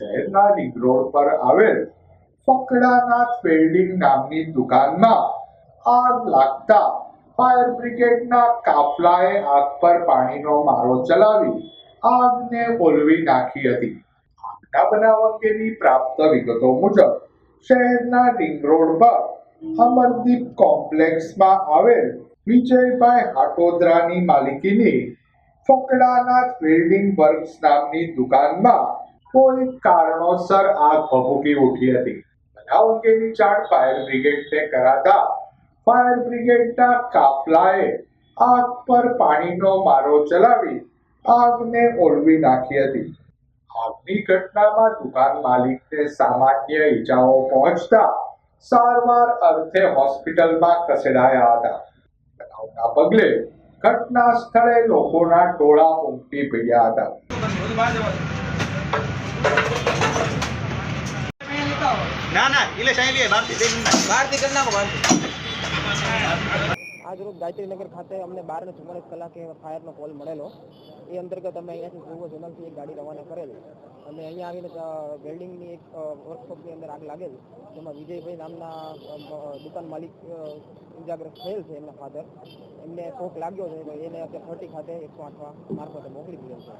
શહેરના ring road પર આવેલ ફકડાનાથ વેલ્ડિંગ નામની દુકાનમાં આગ લાગતા ફાયર બ્રિગેડના કાફલાએ આગ પર પાણીનો મારો ચલાવી આગને ઓલવી નાખી હતી. આગના બનાવ અંગેની પ્રાપ્ત વિગતો મુજબ, શહેરના રિંગ રોડ પર અમરદીપ કોમ્પ્લેક્સમાં આવેલ વિજયભાઈ હાટોદરાની માલિકીની ફકડાનાથ વેલ્ડિંગ વર્ક્સ નામની દુકાનમાં કોઈ કારણોસર આગ ભભૂકી ઉઠી હતી. બનાવ અંગેની જાણ ફાયર બ્રિગેડને કરાતા ફાયર બ્રિગેડના કાફલાએ આગ પર પાણીનો મારો ચલાવી આગને ઓળવી નાખી હતી. આગની ઘટનામાં દુકાન માલિકને સામાન્ય ઈજાઓ પહોંચતા સારવાર અર્થે હોસ્પિટલમાં ખસેડાયા હતા. બનાવના પગલે ઘટના સ્થળે લોકોના ટોળા ઉમટી પડ્યા હતા. ના ના એટલે સાહેબ ખાતે અમને બાર ને ચુમ્માલીસ કલાકે ફાયરનો કોલ મળેલો. એ અંતર્ગત અમે અહીંયાથી પૂર્વ ઝોનલથી એક ગાડી રવાના કરેલી. અને અહીંયા આવીને વેલ્ડિંગની એક વર્કશોપ વર્કશોપની અંદર આગ લાગેલ. જેમાં વિજયભાઈ નામના દુકાન માલિક ઇજાગ્રસ્ત થયેલ છે એમના ફાધર એમને શોક લાગ્યો છે એને અત્યારે થર્ટી ખાતે એકસો આઠવા મારફતે મોકલી દીધેલ છે.